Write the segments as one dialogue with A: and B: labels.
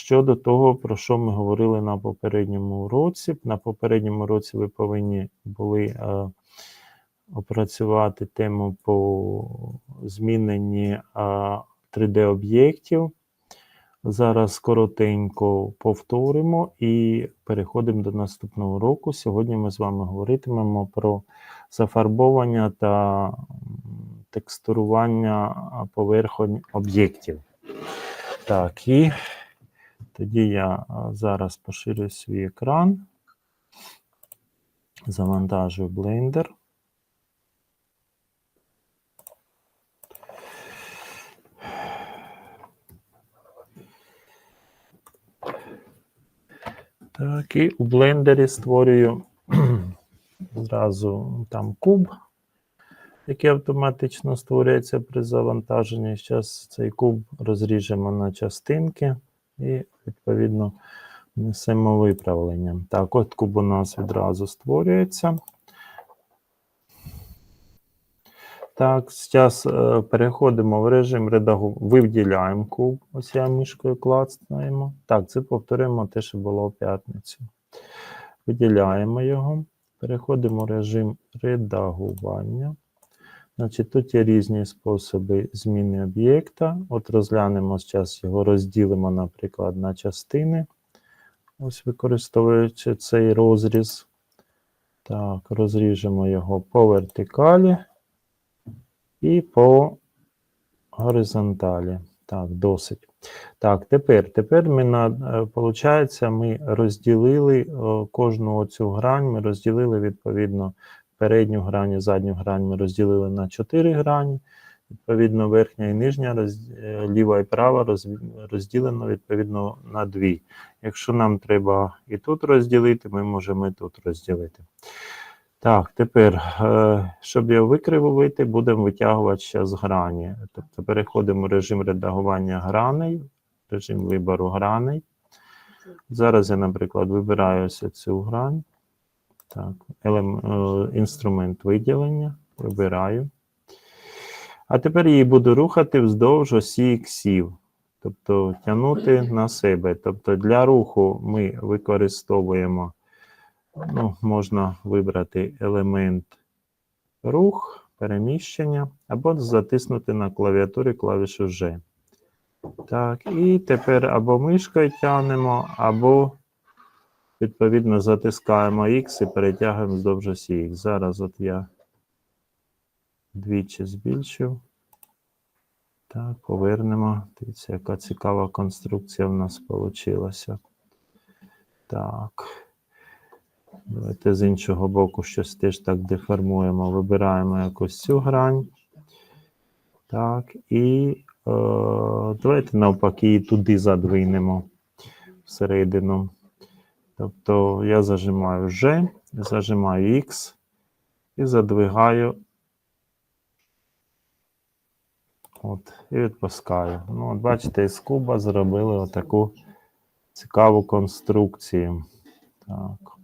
A: щодо того, про що ми говорили на попередньому уроці. На попередньому уроці ви повинні були е, опрацювати тему по зміненні е, 3D-об'єктів. Зараз коротенько повторимо і переходимо до наступного уроку. Сьогодні ми з вами говоритимемо про зафарбовання та текстурування поверхонь об'єктів. Так, і тоді я зараз поширю свій екран, завантажую Blender. Так, і у блендері створюю зразу там куб, який автоматично створюється при завантаженні. Зараз цей куб розріжемо на частинки і, відповідно, несемо виправлення. Так, от куб у нас відразу створюється. Так, зараз е, переходимо в режим редагування. Виділяємо куб. Ось я мишкою клацаємо. Так, це повторимо те, що було в п'ятницю. Виділяємо його. Переходимо в режим редагування. Значить, тут є різні способи зміни об'єкта. От розглянемо зараз його, розділимо, наприклад, на частини. Ось використовуючи цей розріз. Так, розріжемо його по вертикалі і по горизонталі. Так, досить. Так, тепер тепер ми на, е, получається, ми розділили е, кожну оцю грань, ми розділили відповідно передню грань і задню грань ми розділили на 4 грані. Відповідно, верхня і нижня, роз, е, ліва і права роз, розділено відповідно на дві. Якщо нам треба і тут розділити, ми можемо і тут розділити. Так, тепер, е, щоб його викривити, будемо витягувати зараз грані. Тобто переходимо в режим редагування граней, режим вибору граней. Зараз я, наприклад, вибираю цю грань. Так, елем, е, інструмент виділення. Вибираю. А тепер її буду рухати вздовж осі іксів. Тобто тягнути на себе. Тобто для руху ми використовуємо ну, можна вибрати елемент рух, переміщення, або затиснути на клавіатурі клавішу G. Так, і тепер або мишкою тягнемо, або, відповідно, затискаємо X і перетягуємо вздовж осі X. Зараз от я двічі збільшив. Так, повернемо. Дивіться, яка цікава конструкція в нас вийшла. Так. Давайте з іншого боку щось теж так деформуємо. Вибираємо якусь цю грань. Так, і е, давайте навпаки її туди задвинемо всередину. Тобто я зажимаю G, зажимаю X і задвигаю. От, і відпускаю. Ну, от бачите, із куба зробили отаку цікаву конструкцію. Так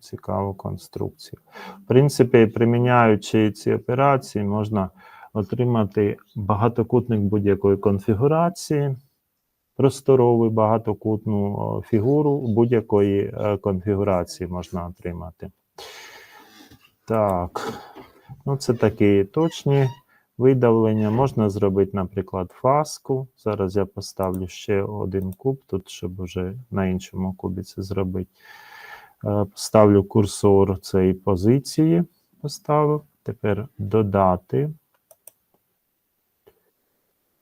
A: цікаву конструкцію. В принципі, приміняючи ці операції, можна отримати багатокутник будь-якої конфігурації, просторову багатокутну фігуру будь-якої е, конфігурації можна отримати. Так, ну це такі точні видавлення. Можна зробити, наприклад, фаску. Зараз я поставлю ще один куб, тут, щоб вже на іншому кубі це зробити. Е, ставлю курсор цієї позиції. Поставив. Тепер додати.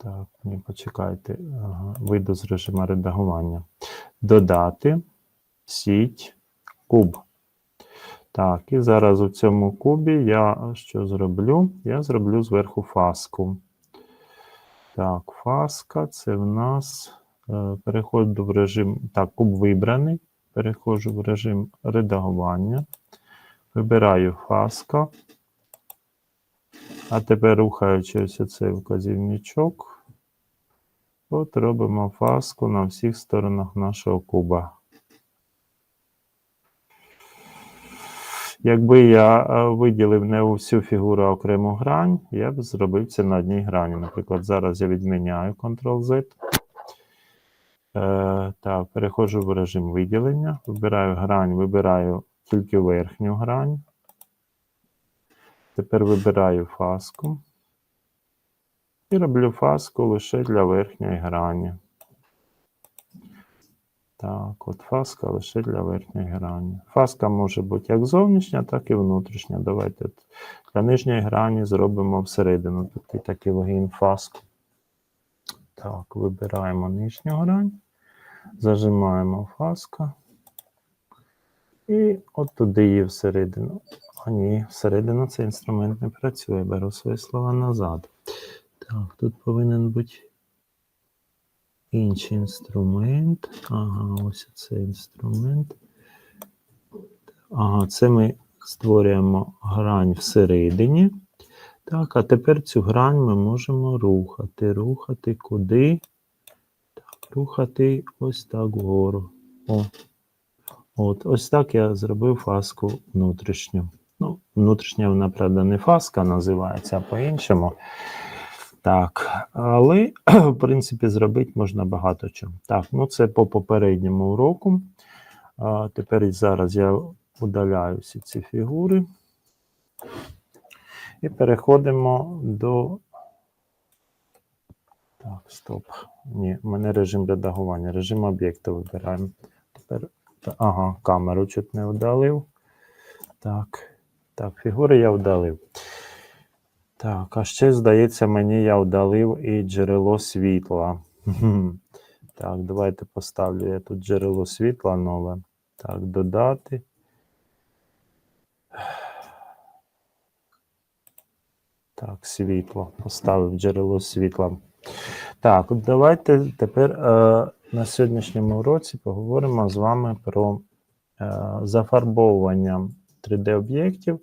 A: Так, ні, почекайте, ага, вийду з режиму редагування. Додати сіть куб. Так, і зараз у цьому кубі я що зроблю? Я зроблю зверху фаску. Так, фаска це в нас е, переходу в режим. Так, куб вибраний. Переходжу в режим редагування. Вибираю фаска. А тепер рухаючи ось цей вказівничок, от робимо фаску на всіх сторонах нашого куба. Якби я е, виділив не всю фігуру а окрему грань, я б зробив це на одній грані. Наприклад, зараз я відміняю Ctrl-Z. Е, так, переходжу в режим виділення, вибираю грань, вибираю тільки верхню грань. Тепер вибираю фаску. І роблю фаску лише для верхньої грані. Так, от фаска лише для верхньої грані. Фаска може бути як зовнішня, так і внутрішня. Давайте для нижньої грані зробимо всередину. Такий такий логін фаску. Так, вибираємо нижню грань, зажимаємо фаска. І от туди її всередину. А ні, всередину цей інструмент не працює. Беру свої слова назад. Так, тут повинен бути інший інструмент. Ага, ось цей інструмент. Ага, це ми створюємо грань всередині. Так, а тепер цю грань ми можемо рухати. Рухати куди? Так, рухати ось так вгору. О. От, ось так я зробив фаску внутрішню. Ну, внутрішня вона, правда, не фаска називається, по-іншому. Так, але, в принципі, зробити можна багато чого. Так, ну це по попередньому уроку. А, тепер зараз я удаляю всі ці фігури. І переходимо до. Так, стоп. Ні, у мене режим редагування. Режим об'єкту вибираємо. Тепер. Ага, камеру чуть не удалив. Так. Так, фігури я вдалив. Так, а ще, здається, мені я вдалив і джерело світла. Так, давайте поставлю я тут джерело світла нове. Так, додати. Так, світло. Поставив джерело світла. Так, давайте тепер е, на сьогоднішньому уроці поговоримо з вами про е, зафарбовування 3D-об'єктів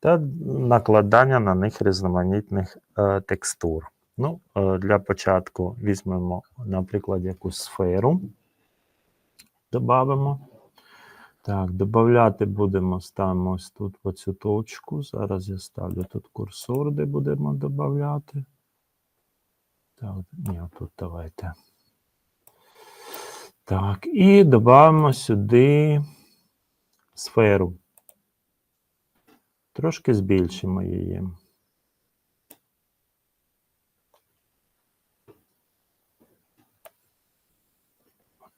A: та накладання на них різноманітних е, текстур. Ну, е, для початку візьмемо, наприклад, якусь сферу. Добавимо. Так, додати будемо, ставимо ось тут оцю точку. Зараз я ставлю тут курсор, де будемо додати. Так, ні, тут давайте. Так, і додамо сюди сферу. Трошки збільшимо її.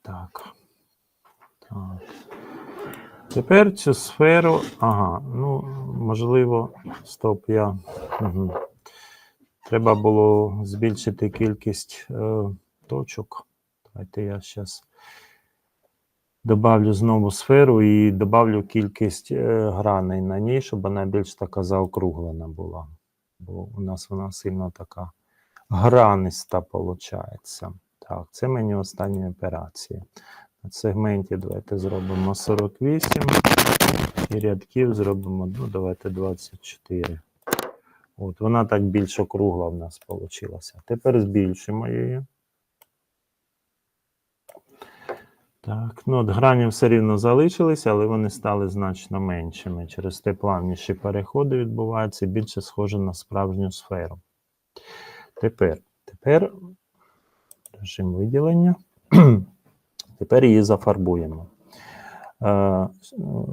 A: Так. Так. Тепер цю сферу. Ага, ну, можливо, стоп, я. Угу. Треба було збільшити кількість е, точок. Давайте я зараз добавлю знову сферу і добавлю кількість е, граней на ній, щоб вона більш така заокруглена була. Бо у нас вона сильно така граниста виходить. Так, це мені останні операції. На сегменті давайте зробимо 48 і рядків зробимо, ну, давайте 24. От, вона так більш округла в нас вийшла. Тепер збільшимо її. Так, ну от грані все рівно залишилися, але вони стали значно меншими. Через те плавніші переходи відбуваються більше схоже на справжню сферу. Тепер, тепер режим виділення. Тепер її зафарбуємо. Е,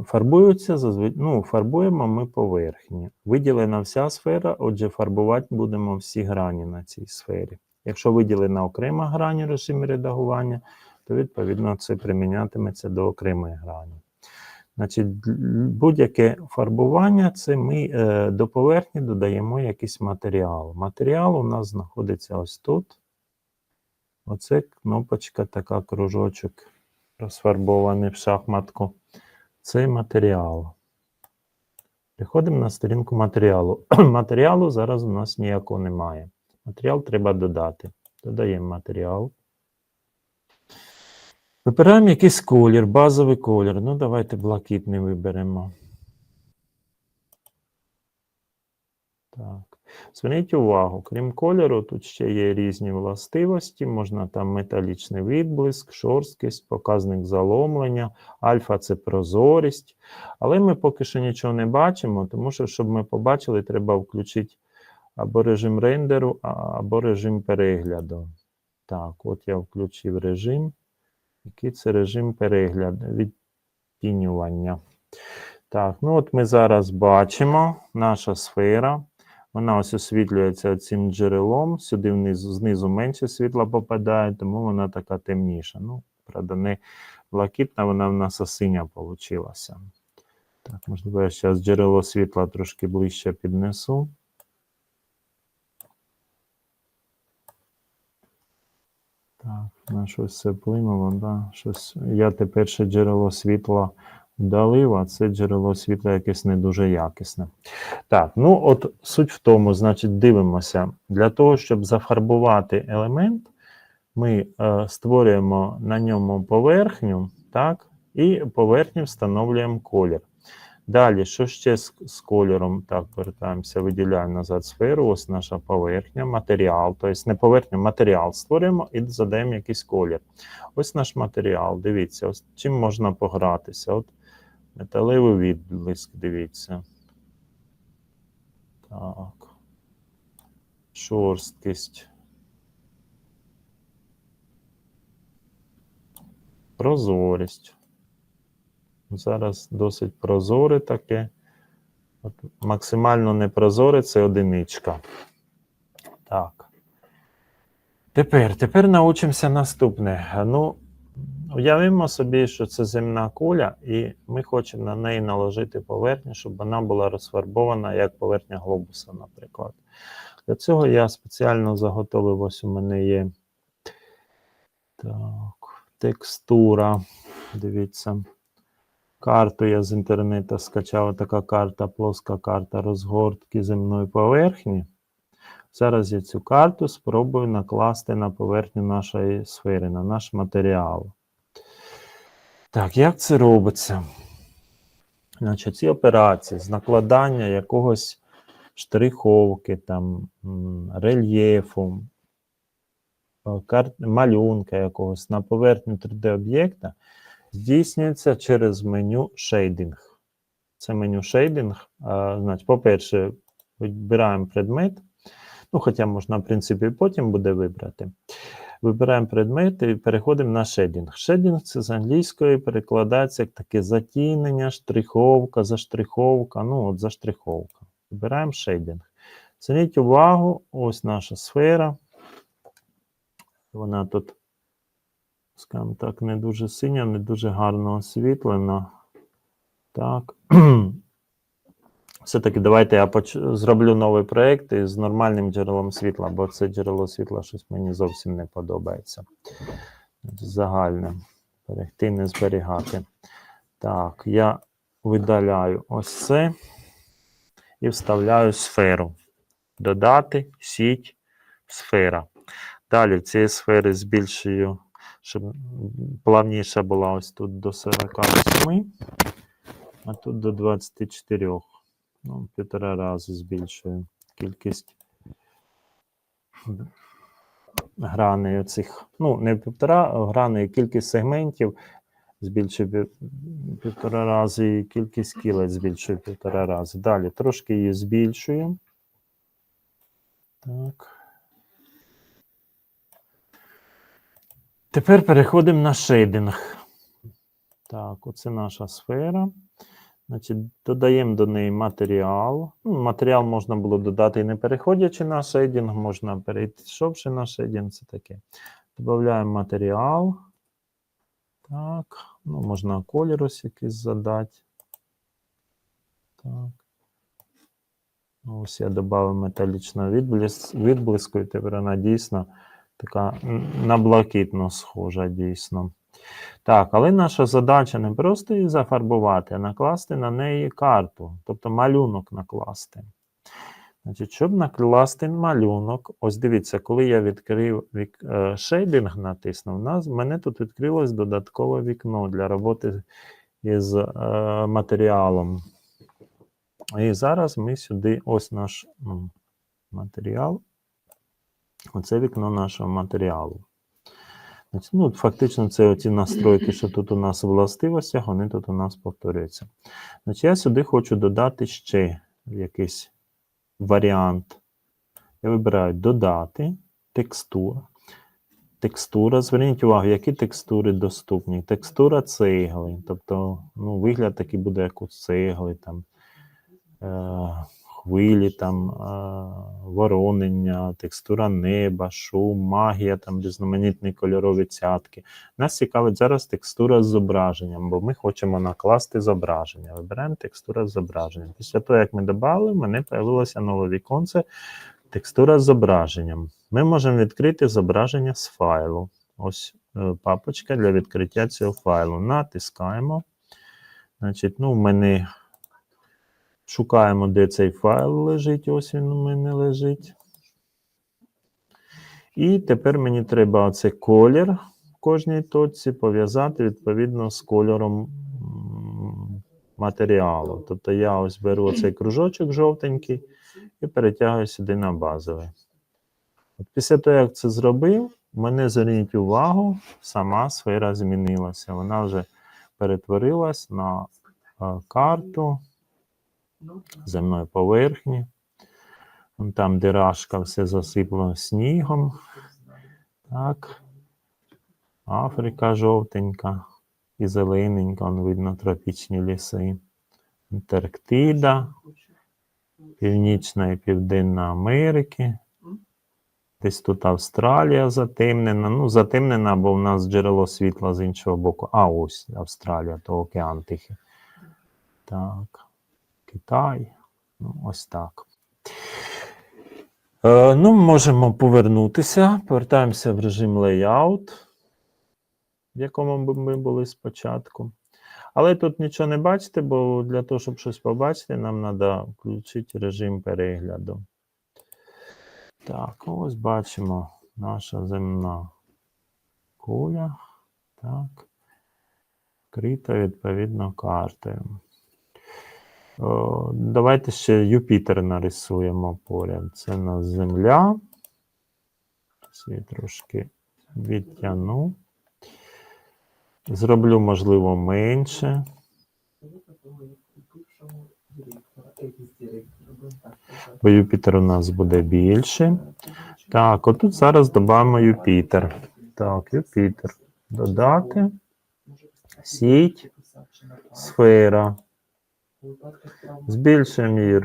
A: Фарбуються ну, фарбуємо ми поверхні. Виділена вся сфера, отже, фарбувати будемо всі грані на цій сфері. Якщо виділена окрема грані в режимі редагування, то відповідно це примінятиметься до окремої грані. Значить, будь-яке фарбування це ми е, до поверхні додаємо якийсь матеріал. Матеріал у нас знаходиться ось тут. Оце кнопочка, така кружочок, розфарбований в шахматку. Цей матеріал. Переходимо на сторінку матеріалу. Матеріалу зараз у нас ніякого немає. Матеріал треба додати. Додаємо матеріал. Вибираємо якийсь колір, базовий колір. Ну, давайте блакитний виберемо. Так. Зверніть увагу, крім кольору, тут ще є різні властивості. Можна там металічний відблиск, шорсткість, показник заломлення, альфа це прозорість. Але ми поки що нічого не бачимо, тому що, щоб ми побачили, треба включити або режим рендеру, або режим перегляду. Так, от я включив режим. Який це режим перегляду, відтінювання. Так, ну от ми зараз бачимо наша сфера. Вона ось освітлюється цим джерелом. Сюди внизу, знизу менше світла попадає, тому вона така темніша. Ну, правда, не блакитна, вона в нас осиня получилася. Так, можливо, я зараз джерело світла трошки ближче піднесу. Так, на щось це вплинуло, да? щось. Я тепер ще джерело світла вдалив, а це джерело світла якесь не дуже якісне. Так, ну от суть в тому, значить, дивимося. Для того, щоб зафарбувати елемент, ми е, створюємо на ньому поверхню, так, і поверхню встановлюємо колір. Далі, що ще з, з кольором? Так, повертаємося, виділяємо назад сферу. Ось наша поверхня, матеріал. Тобто не поверхня, матеріал створюємо і задаємо якийсь колір. Ось наш матеріал. Дивіться, ось чим можна погратися. От металевий відблиск, дивіться. Так. Шорсткість. Прозорість. Зараз досить прозоре таке. От максимально непрозоре це одиничка. Так. Тепер, тепер научимося наступне. Ну, уявимо собі, що це земна куля, і ми хочемо на неї наложити поверхню, щоб вона була розфарбована як поверхня глобуса, наприклад. Для цього я спеціально заготовив, ось у мене є так, текстура. Дивіться. Карту я з інтернету скачав така карта, плоска карта розгортки земної поверхні. Зараз я цю карту спробую накласти на поверхню нашої сфери, на наш матеріал. Так, як це робиться? Значить, ці операції з накладання якогось штриховки, там, рельєфу, е, малюнка якогось на поверхню 3D-об'єкта здійснюється через меню шейдинг. Це меню шейдинг. Значить, по-перше, вибираємо предмет. Ну, хоча можна, в принципі, потім буде вибрати. Вибираємо предмет і переходимо на шейдинг. Шейдинг це з англійської перекладається як таке затінення, штриховка, заштриховка. Ну, от заштриховка. Вибираємо шейдинг. Зверніть увагу, ось наша сфера. Вона тут скажімо так, не дуже синя, не дуже гарно освітлена. Так. Все-таки давайте я поч... зроблю новий проєкт із нормальним джерелом світла, бо це джерело світла щось мені зовсім не подобається. Загальне. Берегти, не зберігати. Так, я видаляю ось це і вставляю сферу. Додати, сіть, сфера. Далі цієї сфери збільшую щоб плавніша була ось тут до 48, а тут до 24. Ну, півтора рази збільшую кількість граней оцих. Ну, не півтора, а граней, кількість сегментів збільшую півтора рази, і кількість кілець збільшую півтора рази. Далі трошки її збільшую. Так. Тепер переходимо на шейдинг. Так, оце наша сфера. Значить, додаємо до неї матеріал. Ну, матеріал можна було додати і не переходячи на шейдинг, можна перейшовши на шейдинг, це таке. Додаємо матеріал. Так, ну, можна колір ось якийсь задати. Так. Ось я додав металічного відблиск, відблиску, і тепер вона дійсно така на блакитно схожа дійсно. Так, але наша задача не просто її зафарбувати, а накласти на неї карту, тобто малюнок накласти. Значить, щоб накласти малюнок, ось дивіться, коли я відкрив вік, е, шейдинг, натиснув, нас, мене тут відкрилось додаткове вікно для роботи із е, матеріалом. І зараз ми сюди, ось наш матеріал. Оце вікно нашого матеріалу. Ну, фактично, це оці настройки, що тут у нас в властивостях, вони тут у нас повторюються. Значить, я сюди хочу додати ще якийсь варіант. Я вибираю додати, текстура. Текстура. Зверніть увагу, які текстури доступні. Текстура цегли. Тобто, ну, вигляд такий буде, як у цегли, там, е, хвилі, там, е, воронення, текстура неба, шум, магія, там, різноманітні кольорові цятки. Нас цікавить зараз текстура з зображенням, бо ми хочемо накласти зображення. Вибираємо текстура з зображенням. Після того, як ми додали, в мене з'явилося нове віконце текстура з зображенням. Ми можемо відкрити зображення з файлу. Ось е, папочка для відкриття цього файлу. Натискаємо. Значить, ну, в мене шукаємо, де цей файл лежить. Ось він у мене лежить. І тепер мені треба оцей колір в кожній точці пов'язати відповідно з кольором матеріалу. Тобто я ось беру цей кружочок жовтенький і перетягую сюди на базовий. От після того, як це зробив, мене зверніть увагу, сама сфера змінилася. Вона вже перетворилась на е, карту земної поверхні. Вон там дирашка все засиплено снігом. Так. Африка жовтенька і зелененька, вон видно тропічні ліси. Антарктида, Північна і Південна Америки. Десь тут Австралія затемнена. Ну, затемнена, бо в нас джерело світла з іншого боку. А ось Австралія, то океан Тихий. Так. Китай. Ну, ось так. Е, ну, можемо повернутися. Повертаємося в режим Layout, в якому ми були спочатку. Але тут нічого не бачите, бо для того, щоб щось побачити, нам треба включити режим перегляду. Так, ось бачимо наша земна куля. Так. Вкрита відповідно картою. Давайте ще Юпітер нарисуємо поряд. Це у нас Земля. Свій трошки відтягну. Зроблю, можливо, менше. Бо Юпітер у нас буде більше. Так, отут зараз додамо Юпітер. Так, Юпітер. Додати. Сіть. Сфера. Збільшуємо її, е,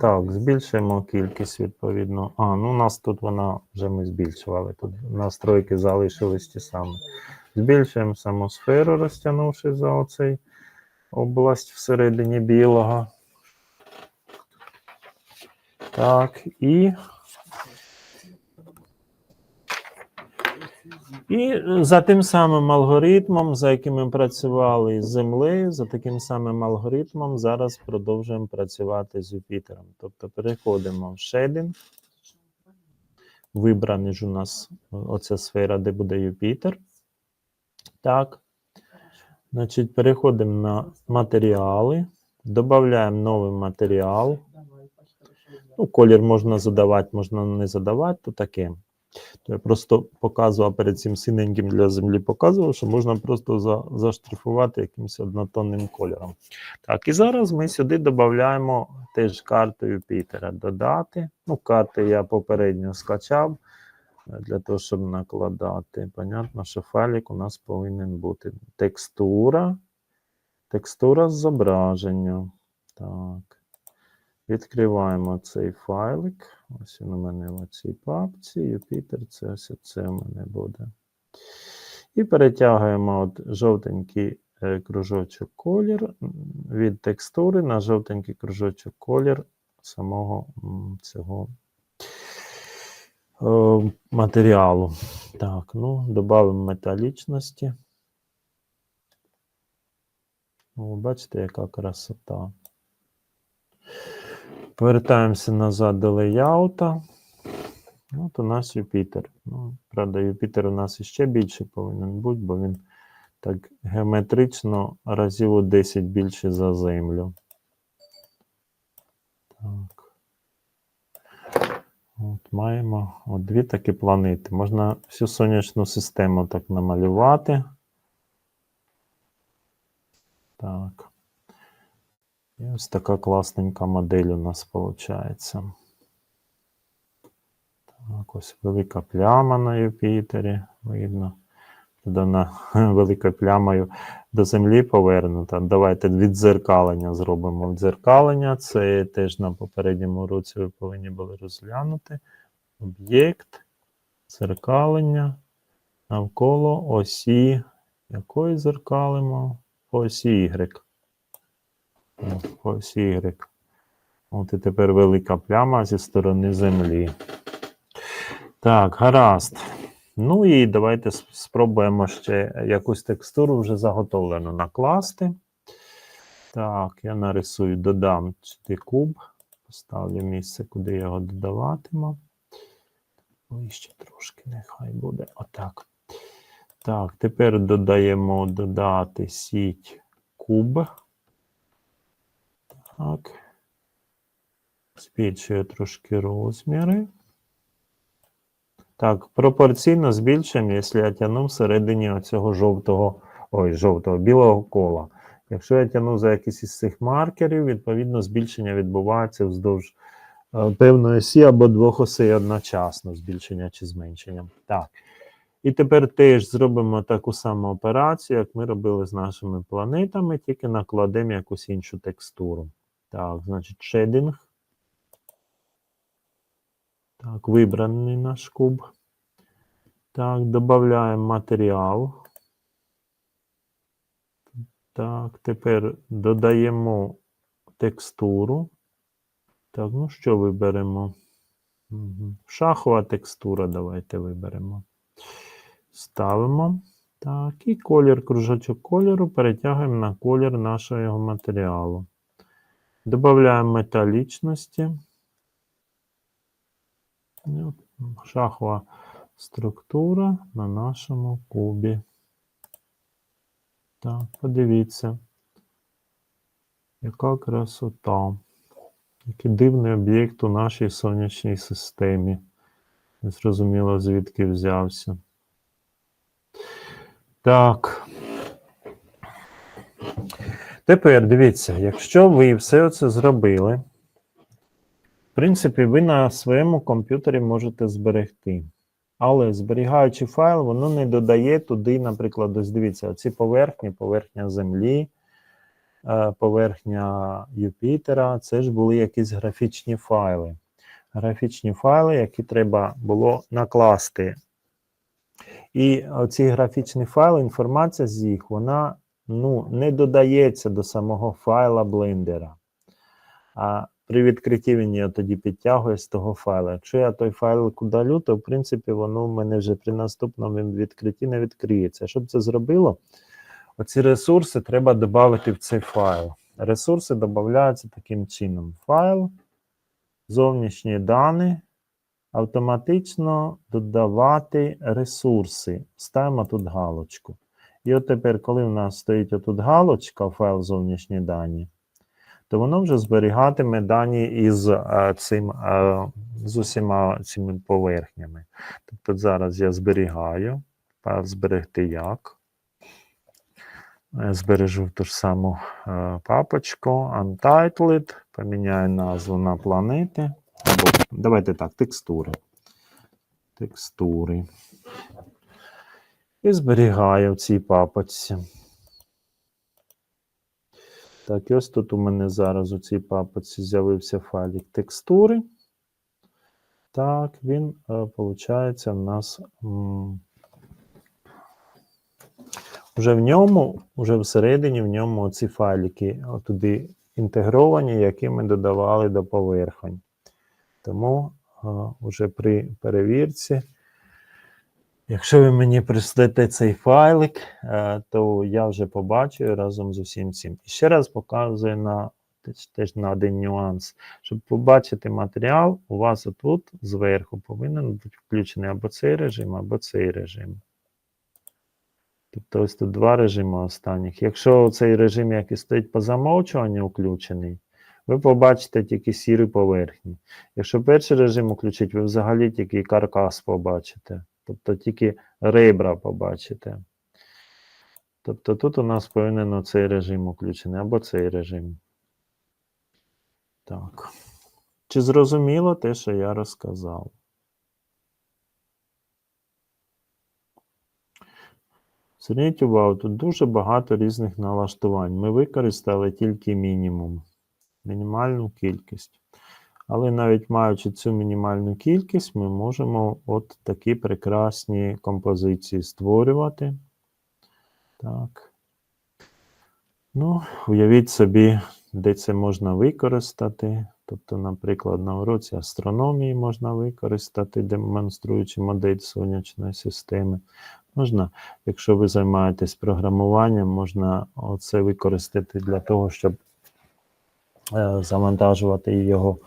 A: так, збільшуємо кількість відповідно. А, ну у нас тут вона вже ми збільшували. Тут настройки залишились ті самі. Збільшуємо саму сферу, розтягнувши за оцей область всередині білого. Так, і. І за тим самим алгоритмом, за яким ми працювали з Землею, за таким самим алгоритмом зараз продовжуємо працювати з Юпітером. Тобто переходимо в шейдинг. Вибраний ж у нас оця сфера, де буде Юпітер. Так. Значить, переходимо на матеріали, додаємо новий матеріал. Ну, колір можна задавати, можна не задавати, то таке. То я просто показував перед цим синеньким для землі, показував, що можна просто за, заштрифувати якимось однотонним кольором. Так, і зараз ми сюди додаємо теж карту Юпітера. Додати. Ну, карти я попередньо скачав е, для того, щоб накладати. Понятно, що файлик у нас повинен бути текстура. Текстура зображення. Так. Відкриваємо цей файлик. Ось він у мене в цій папці. Юпітер, це ось це у мене буде. І перетягуємо от жовтенький е, кружочок колір від текстури на жовтенький кружочок колір самого цього е, матеріалу. Так, ну, додамо металічності. Бачите, яка красота. Повертаємося назад до леяута. От у нас Юпітер. Ну, правда, Юпітер у нас іще більше повинен бути, бо він так геометрично разів у 10 більше за Землю. Так. От маємо от дві такі планети. Можна всю сонячну систему так намалювати. Так. І ось така класненька модель у нас виходить. Так. Ось велика пляма на Юпітері, видно. Вона великою плямою до землі повернута. Давайте віддзеркалення зробимо. Віддзеркалення це теж на попередньому уроці ви повинні були розглянути. Об'єкт, дзеркалення навколо осі. Якої зеркалимо? По осі Y. О, По осі Y. От і тепер велика пляма зі сторони землі. Так, гаразд. Ну і давайте спробуємо ще якусь текстуру вже заготовлену накласти. Так, я нарисую, додам сюди куб. Поставлю місце, куди я його додаватиму. Вище трошки, нехай буде. Отак. Так, тепер додаємо додати сіть куб. Так. Збільшую трошки розміри. Так, пропорційно збільшуємо, якщо я тягну всередині оцього жовтого, ой, жовтого, білого кола. Якщо я тягну за якийсь із цих маркерів, відповідно збільшення відбувається вздовж е, певної осі або двох осей одночасно, збільшення чи зменшення. Так. І тепер теж зробимо таку саму операцію, як ми робили з нашими планетами, тільки накладемо якусь іншу текстуру. Так, значить, шейдинг. Так, вибраний наш куб. Так, додаємо матеріал. Так, тепер додаємо текстуру. Так, ну що виберемо? Шахова текстура давайте виберемо. Ставимо. Так, і колір, кружочок кольору перетягуємо на колір нашого матеріалу. Додаємо металічності. І от Шахова структура на нашому кубі. Так, подивіться. Яка красота. Який дивний об'єкт у нашій сонячній системі. Не зрозуміло, звідки взявся. Так. Тепер дивіться, якщо ви все це зробили, в принципі, ви на своєму комп'ютері можете зберегти. Але зберігаючи файл, воно не додає туди, наприклад, ось дивіться, ці поверхні, поверхня Землі, е, поверхня Юпітера, це ж були якісь графічні файли. Графічні файли, які треба було накласти. І оці графічні файли, інформація з їх, вона ну, не додається до самого файла блендера. А при відкритті він його тоді підтягує з того файла. Якщо я той файл удалю, то в принципі воно в мене вже при наступному відкритті не відкриється. Щоб це зробило, оці ресурси треба додати в цей файл. Ресурси додаються таким чином: файл, зовнішні дані, автоматично додавати ресурси. Ставимо тут галочку. І от тепер, коли в нас стоїть отут галочка, файл зовнішні дані, то воно вже зберігатиме дані із е, цим, е, з усіма цими поверхнями. Тобто зараз я зберігаю. Файл зберегти як. Е, Збережу ту ж саму папочку Untitled, поміняю назву на планети. Або давайте так, текстури. Текстури. І зберігаю в цій папочці. Так, і ось тут у мене зараз у цій папочці з'явився файлик текстури. Так, він, виходить, у нас вже в ньому, вже всередині в ньому ці файлики туди інтегровані, які ми додавали до поверхонь. Тому вже при перевірці, якщо ви мені прислете цей файлик, е, то я вже побачу разом з усім цим. І ще раз показую на теж на один нюанс. Щоб побачити матеріал, у вас отут зверху повинен бути включений або цей режим, або цей режим. Тобто ось тут два режими останніх. Якщо цей режим, який стоїть по замовчуванню, включений, ви побачите тільки сірі поверхні. Якщо перший режим включить, ви взагалі тільки каркас побачите. Тобто тільки ребра побачите. Тобто тут у нас повинен цей режим включений або цей режим. Так. Чи зрозуміло те, що я розказав? Зверніть увагу, тут дуже багато різних налаштувань. Ми використали тільки мінімум, мінімальну кількість. Але навіть маючи цю мінімальну кількість, ми можемо от такі прекрасні композиції створювати. Так. Ну, уявіть собі, де це можна використати. Тобто, наприклад, на уроці астрономії можна використати, демонструючи модель сонячної системи. Можна, якщо ви займаєтесь програмуванням, можна це використати для того, щоб е, завантажувати його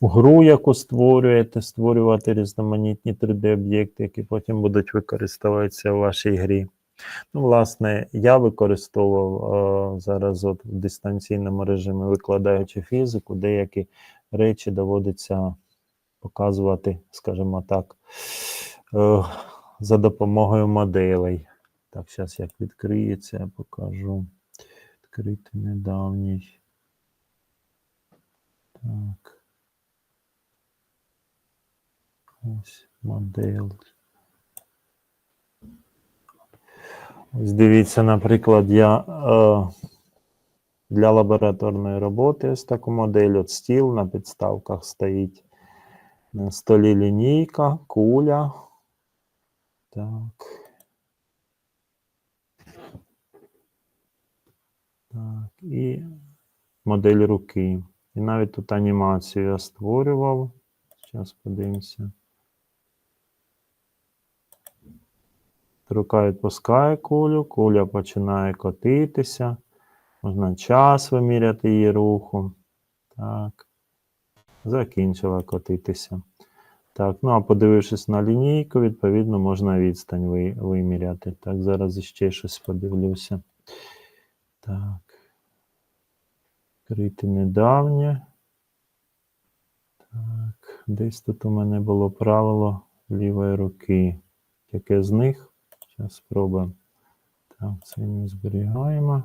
A: гру, яку створюєте, створювати різноманітні 3D-об'єкти, які потім будуть використовуватися у вашій грі. Ну, власне, я використовував е, зараз от в дистанційному режимі, викладаючи фізику, деякі речі доводиться показувати, скажімо так, е, за допомогою моделей. Так, зараз як відкриється, я покажу. Відкрити недавній. Так. Ось модель. Ось дивіться, наприклад, я е, для лабораторної роботи ось таку модель. От стіл на підставках стоїть. На столі лінійка, куля. Так. Так, і модель руки. І навіть тут анімацію я створював. Зараз подивимося. Рука відпускає кулю, куля починає котитися. Можна час виміряти її руху. Так. Закінчила котитися. Так, ну а подивившись на лінійку, відповідно, можна відстань ви- виміряти. Так, зараз іще щось подивлюся. Так. Крити недавнє. Так, десь тут у мене було правило лівої руки. Яке з них? Зараз спробуємо. Так, це не зберігаємо.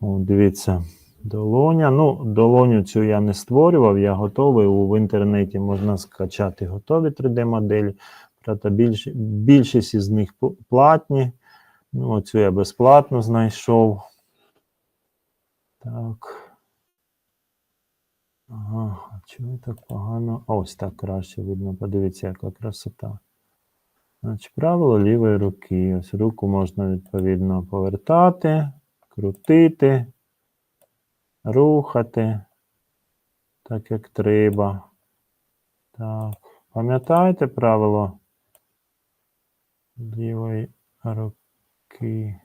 A: О, дивіться, долоня. Ну, долоню цю я не створював, я готовий. В інтернеті можна скачати готові 3D-моделі. Правда, більш, більшість із них платні. Ну, оцю я безплатно знайшов. Так. Ага, чому так погано? Ось так краще видно. Подивіться, яка красота. Значить, правило лівої руки. Ось руку можна відповідно повертати, крутити, рухати, так як треба. Так. Пам'ятаєте правило лівої руки?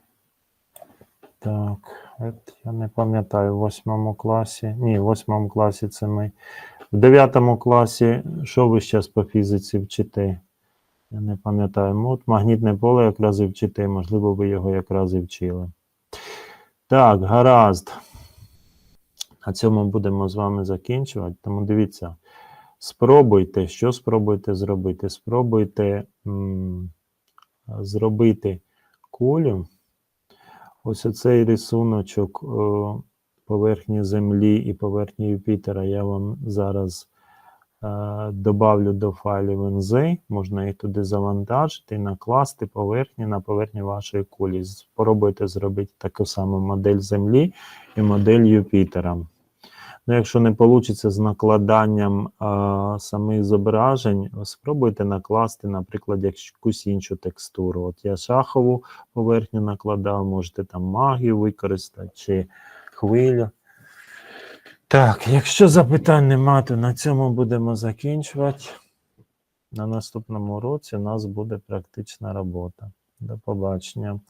A: Так, от я не пам'ятаю в восьмому класі. Ні, в восьмому класі це ми. В дев'ятому класі, що ви зараз по фізиці вчите? Я не пам'ятаю. Ну, от магнітне поле якраз і вчите, можливо, ви його якраз і вчили. Так, гаразд. На цьому будемо з вами закінчувати. Тому дивіться, спробуйте, що спробуйте зробити? Спробуйте м, зробити кулю. Ось оцей рисуночок е, поверхні Землі і поверхні Юпітера я вам зараз добавлю до файлів NZ. Можна їх туди завантажити накласти поверхні на поверхні вашої кулі. Спробуйте зробити таку саму модель Землі і модель Юпітера. Ну, якщо не вийде з накладанням а, самих зображень, спробуйте накласти, наприклад, якусь іншу текстуру. От я шахову поверхню накладав, можете там магію використати чи хвилю. Так, якщо запитань нема, то на цьому будемо закінчувати. На наступному році у нас буде практична робота. До побачення.